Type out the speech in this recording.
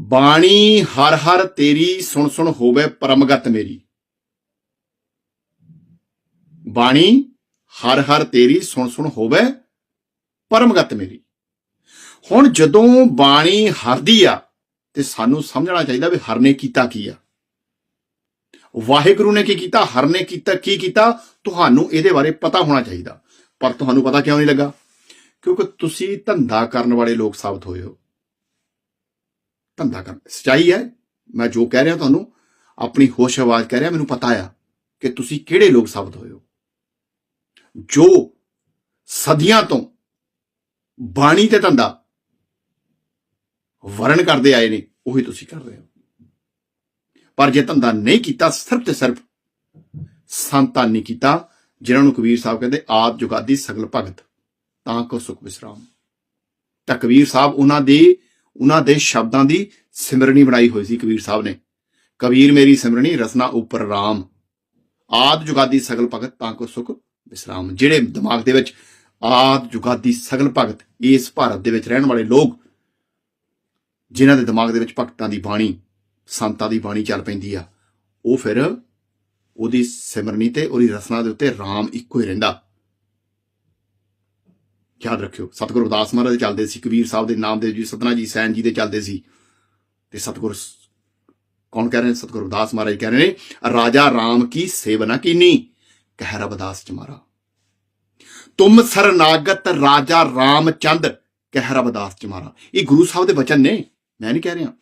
ਬਾਣੀ ਹਰ ਹਰ ਤੇਰੀ ਸੁਣ ਸੁਣ ਹੋਵੇ ਪਰਮਗਤ ਮੇਰੀ। ਬਾਣੀ ਹਰ ਹਰ ਤੇਰੀ ਸੁਣ ਸੁਣ ਹੋਵੇ ਪਰਮਗਤ ਮੇਰੀ। ਹੁਣ ਜਦੋਂ ਬਾਣੀ ਹਰਦੀ ਆ, ਤੇ ਸਾਨੂੰ ਸਮਝਣਾ ਚਾਹੀਦਾ ਵੀ ਹਰ ਨੇ ਕੀਤਾ ਕੀ ਆ। ਵਾਹਿਗੁਰੂ ਨੇ ਕੀ ਕੀਤਾ ਹਰ ਨੇ ਕੀਤਾ, ਕੀ ਕੀਤਾ, ਤੁਹਾਨੂੰ ਇਹਦੇ ਬਾਰੇ ਪਤਾ ਹੋਣਾ ਚਾਹੀਦਾ। ਪਰ ਤੁਹਾਨੂੰ ਪਤਾ ਕਿਉਂ ਨਹੀਂ ਲੱਗਾ? ਕਿਉਂਕਿ ਤੁਸੀਂ ਧੰਦਾ ਕਰਨ ਵਾਲੇ ਲੋਕ ਸਾਬਤ ਹੋਏ ਹੋ। ਧੰਦਾ ਕਰ। ਸਚਾਈ ਹੈ, ਮੈਂ ਜੋ ਕਹਿ ਰਿਹਾ ਤੁਹਾਨੂੰ, ਆਪਣੀ ਹੋਸ਼ ਆਵਾਜ਼ ਕਹਿ ਰਿਹਾ, ਮੈਨੂੰ ਪਤਾ ਆ ਕਿ ਤੁਸੀਂ ਕਿਹੜੇ ਲੋਕ ਸਾਬਤ ਹੋਏ ਹੋ। ਜੋ ਸਦੀਆਂ ਤੋਂ ਬਾਣੀ ਤੇ ਧੰਦਾ ਵਰਣ ਕਰਦੇ ਆਏ ਨੇ, ਉਹੀ ਤੁਸੀਂ ਕਰ ਰਹੇ ਹੋ। ਪਰ ਜੇ ਧੰਦਾ ਨਹੀਂ ਕੀਤਾ, ਸਿਰਫ ਤੇ ਸਿਰਫ ਸੰਤਾਂ ਨਹੀਂ ਕੀਤਾ, ਜਿਨ੍ਹਾਂ ਨੂੰ ਕਬੀਰ ਸਾਹਿਬ ਕਹਿੰਦੇ, ਆਪ ਜੁਗਾਦੀ ਸਗਲ ਭਗਤ, ਤਾਂ ਕੋ ਸੁਖ ਵਿਸਰਾਮ ਤਾਂ ਕਬੀਰ ਸਾਹਿਬ ਉਹਨਾਂ ਦੇ ਉਹਨਾਂ ਦੇ ਸ਼ਬਦਾਂ ਦੀ ਸਿਮਰਣੀ ਬਣਾਈ ਹੋਈ ਸੀ ਕਬੀਰ ਸਾਹਿਬ ਨੇ। ਕਬੀਰ ਮੇਰੀ ਸਿਮਰਣੀ ਰਸਨਾ ਉੱਪਰ ਰਾਮ। ਆਦ ਜੁਗਾਦੀ ਸਗਲ ਭਗਤ, ਤਾਂ ਕੋ ਸੁਖ ਵਿਸਰਾਮ ਜਿਹੜੇ ਦਿਮਾਗ ਦੇ ਵਿੱਚ ਆਦ ਜੁਗਾਦੀ ਸਗਲ ਭਗਤ, ਇਸ ਭਾਰਤ ਦੇ ਵਿੱਚ ਰਹਿਣ ਵਾਲੇ ਲੋਕ, ਜਿਨ੍ਹਾਂ ਦੇ ਦਿਮਾਗ ਦੇ ਵਿੱਚ ਭਗਤਾਂ ਦੀ ਬਾਣੀ, ਸੰਤਾਂ ਦੀ ਬਾਣੀ ਚੱਲ ਪੈਂਦੀ ਆ, ਉਹ ਫਿਰ ਉਹਦੀ ਸਿਮਰਨੀ ਤੇ ਉਹਦੀ ਰਸਨਾ ਦੇ ਉੱਤੇ ਰਾਮ ਇੱਕੋ ਹੀ ਰਹਿੰਦਾ। ਯਾਦ ਰੱਖਿਓ। ਸਤਿਗੁਰੂ ਅਰਦਾਸ ਮਹਾਰਾਜ ਦੇ ਚੱਲਦੇ ਸੀ। ਕਬੀਰ ਸਾਹਿਬ ਦੇ ਨਾਮ ਦੇ ਜੀ ਸਤਨਾ ਜੀ ਸੈਨ ਜੀ ਦੇ ਚੱਲਦੇ ਸੀ। ਤੇ ਸਤਿਗੁਰ ਕੌਣ ਕਹਿ ਰਹੇ ਨੇ? ਸਤਿਗੁਰੂ ਅਰਦਾਸ ਮਹਾਰਾਜ ਕਹਿ ਰਹੇ ਨੇ, ਰਾਜਾ ਰਾਮ ਕੀ ਸੇਵਨਾ ਕੀਨੀ? ਕਹਿ ਰਬਦਾਸ ਚਮਾਰਾ ਤੁਮ ਸਰਨਾਗਤ ਰਾਜਾ ਰਾਮਚੰਦ, ਕਹਿ ਰਬਦਾਸ ਚਮਾਰਾ ਇਹ ਗੁਰੂ ਸਾਹਿਬ ਦੇ ਬਚਨ ਨੇ। ਮੈਂ ਨਹੀਂ ਕਹਿ ਰਿਹਾ।